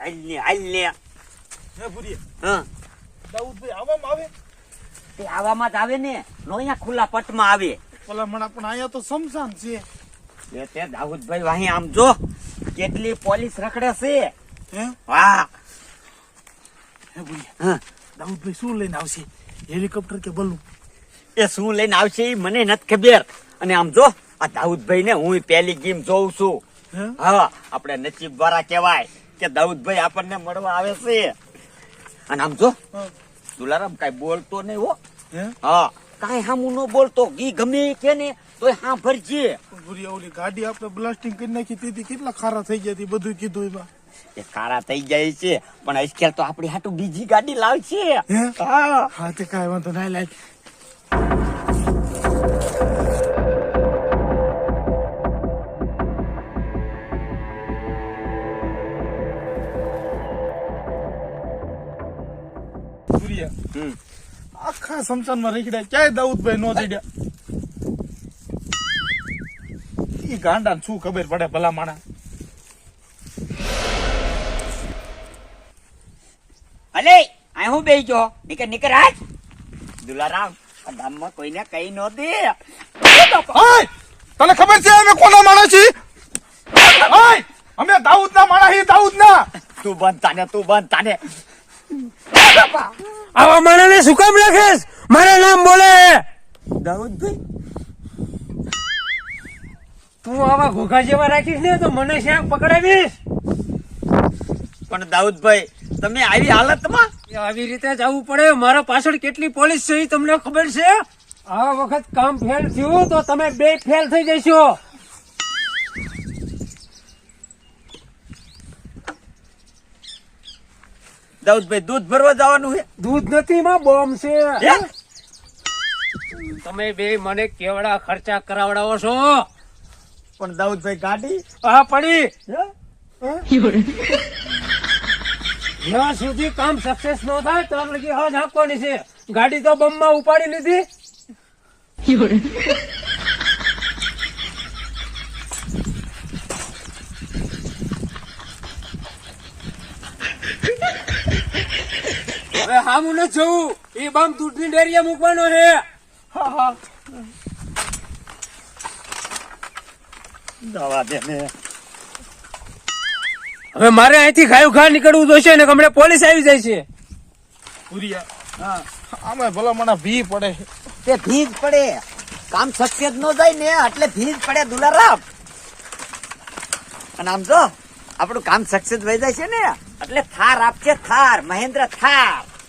હાલ ને હાલ ને હે. ભૂરી હા દાઉદભાઈ આવામાં આવે? તે આવામાં જ આવે ને. અહીંયા ખુલ્લા પટમાં આવે. ભલા મણા પણ અહીંયા તો સમસાન છે. એ તે દાઉદભાઈ વાહી આમ જો કેટલી પોલીસ રખડે છે. હે? વાહ. હે ભૂરી હા. દાઉદભાઈ શું લઈને આવશે? હેલિકોપ્ટર કે બલ્લું એ શું લઈને આવશે એ મને નથી ખબર. અને આમ જો આ દાઉદભાઈ ને હું પહેલી ગેમ જોઉં છું. હા આપણે નસીબ વાળા કહેવાય. કે દાઉદભાઈ આપણને મળવા આવે છે. અને આમ જો. દુલારામ કઈ બોલતો નહીં હો. હે? હા. કાંઈ હામું ન બોલતો. ઈ ગમે કે ને તોય હા ભરજે ઓલી ગાડી આપણે બ્લાસ્ટિંગ કરી નાખી તેથી કેટલા ખારા થઈ ગયા બધું કીધું એમાં. એ કારા થઈ જાય છે પણ આજકાલ તો આપણી હાટુ બીજી ગાડી લાવશે. હે? હા. હા તે કાંઈ વાંધો ના લાય હમ. આખા સમસાનમાં રેખડ્યા. ક્યાંય દાઉદભાઈ નો ચડ્યા. એ ગાંડા શું ખબર પડે ભલા માણા અલે આ હું બેહી ગયો. નીકળ નીકળ આજ દુલારામ આ ગામમાં કોઈને કઈ નો દે. તને ખબર છે અમે કોના માણસ છીએ? અમે દાઉદ ના માણસ દાઉદ ના તું બંધ તાને તું બંધ તાને આવા માણસને શું કામ રાખેશ? મારા નામ બોલે. દાઉદભાઈ તું આવા ઘોઘા જેવા રાખીશ ને તો મને શ્યામ પકડાવીશ. પણ દાઉદભાઈ તમે આવી હાલતમાં? આવી રીતે જવું પડે. મારા પાછળ કેટલી પોલીસ છે એ તમને ખબર છે? આ વખત કામ ફેલ થયું તો તમે બે ફેલ થઈ જશો. દાઉદભાઈ દૂધ ભરવા જવાનું છે દૂધ નથી માં બોમ્બ છે. તમે બે મને કેવડા ખર્ચા કરાવડાવો છો? પણ દાઉદભાઈ ગાડી? હા પડી. જ્યાં સુધી કામ સક્સેસ ન થાય ત્યાં લગી હા ઝાંકવાની છે. ગાડી તો બમમાં ઉપાડી લીધી. હવે હામું ન જવું એ બમ દૂધની ડેરીએ મૂકવાનો છે. દવા દે ને. હવે મારે અહીંથી ખાયું ખા નીકળવું જોઈશે ને હમણાં પોલીસ આવી જાય છે. ભૂરિયા હા આમાં ભલા મને ભી પડે તે ભીજ પડે. કામ સક્સેસ ન જાય ને એટલે ભીજ પડે દુલારામ. અને આમ જો આપણું કામ સક્સેસ થઈ જાય છે ને એટલે થાર આપશે થાર મહેન્દ્ર થાર.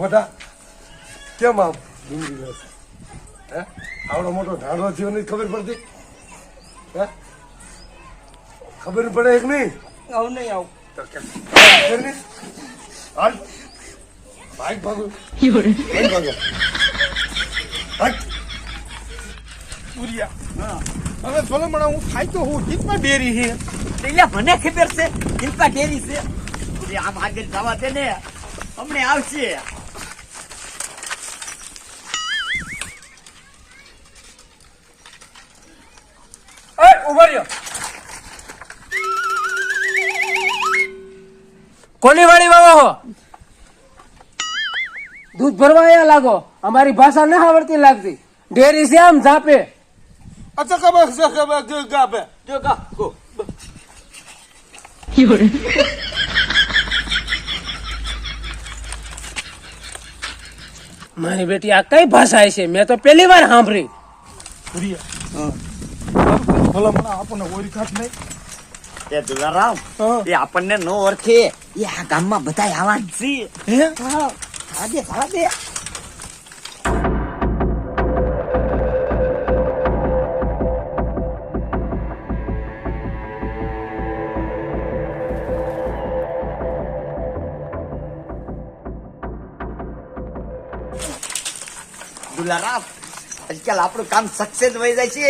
બધા કેમ આમ? ડુંગળી લે છે? હે? આવડો મોટો ઢાંડો થયો નથી ખબર પડતી? હે? ખબર પડે એક નહીં? આવું નહીં આવું. તો કેમ? હાલ. ભાગ. ભાગો ભાગ. ભાગો સૂર્યા હા. હવે ભલા માણા હું ખાઈ તો હું ગીતમાં ડેરી છે એટલે મને ખબર છે ઇન્કા ડેરી છે. આમ આગળ જવા દે ને. હમણે આવશે. ઊભા રહ્યો. કોની વાળી વાવો હો? દૂધ ભરવા આયા લાગો. અમારી ભાષા ના આવડતી લાગતી. ડેરી છે આમ ઝાપે. અચ્છા ખબર છે ખબર જો ગાપે જો ગા ગો મારી બેટી આ કઈ ભાષા છે? મેં તો પહેલી વાર સાંભળી. આપણને ઓળખાત ઓળખે. એ આ ગામમાં બધા આવા જ છે દુલારામ આજકાલ આપણું કામ સક્સેસ થઈ જાય છે.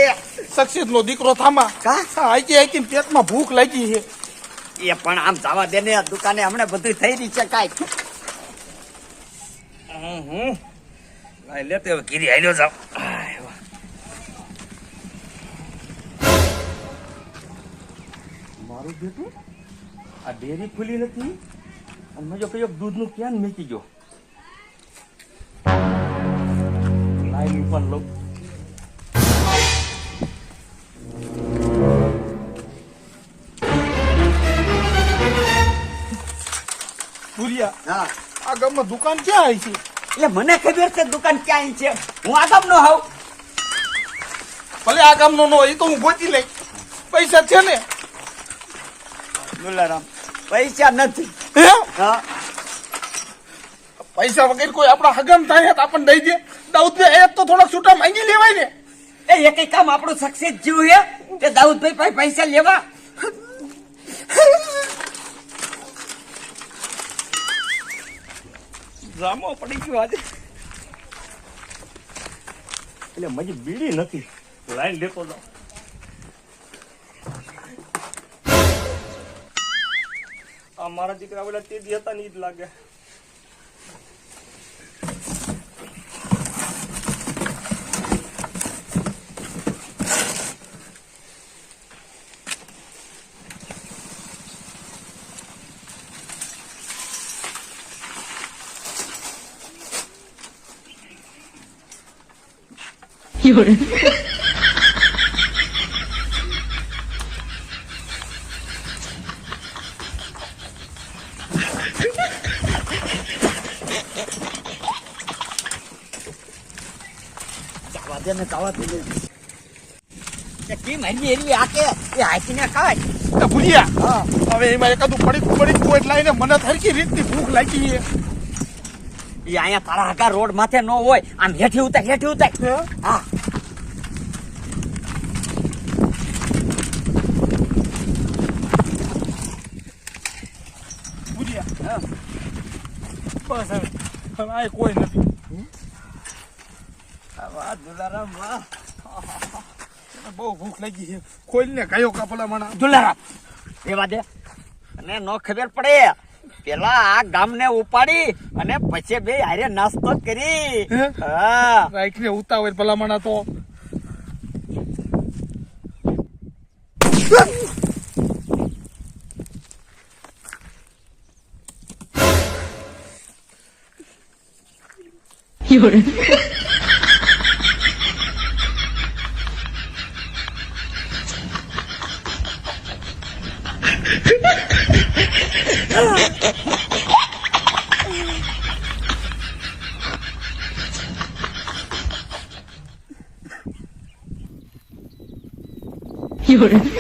સક્સેસ નો દીકરો થામા. કા? આઈકી આઈકી પેટમાં ભૂખ લાગી છે. એ પણ આમ જવા દે ને દુકાને હમણાં બધું થઈ રહી છે કાંઈક હમ લેતો હવે કીરી હાલ્યો જાવ મારું બેટું આ ડેરી ખુલી નથી? અને મેં જો કયો દૂધનું કેન મેકી ગયો. લાઈન ઉપર લઉં ભૂરિયા. હા. આ ગામમાં દુકાન ક્યાં આવી છે? એટલે મને ખબર છે દુકાન ક્યાં છે. હું આ ગામનો હોઉં. ભલે આ ગામનો નો હોય તો હું ગોતી લઈ પૈસા છે ને? દુલારામ પૈસા નથી. હા? પૈસા વગર કોઈ આપણા હગમ થાય તો આપણને દઈ દે. દાઉદભાઈ એ તો થોડાક છૂટા માંગી લેવાય ને. એ એક કામ આપણું સક્સેસ જેવું હે તે દાઉદભાઈ પાસે પૈસા લેવા? ડ્રામો પડી ગયો આજે. એટલે મજી બીડી નથી. લાઈન લેતો જાવ આ મારા દીકરા પેલા તે દી હતા ની જ લાગે. જવા દે ને જવા એ કેમ હરી એરી આકે એ એ ભૂરિયા હા હવે એમાં એકાદું પડી પડી કોઈ એટલે એને મને હરકી રીતની ભૂખ લાગી એ અહીંયા તારા રોડ માથે ન હોય આમ હેઠી ઉતાર હેઠી ઉતાર. હે? હા ભૂરિયા બસ હવે આ બહુ ભૂખ લાગી છે ખોલને કયો કાપલા માણા દુલારામ એવા દે અને ન ખબર પડે પેલા આ ગામને ઉપાડી અને પછી બે હારે નાસ્તો કરી હે? રાઈટ ને ઉતાવળ ભલા માણા તો 有人，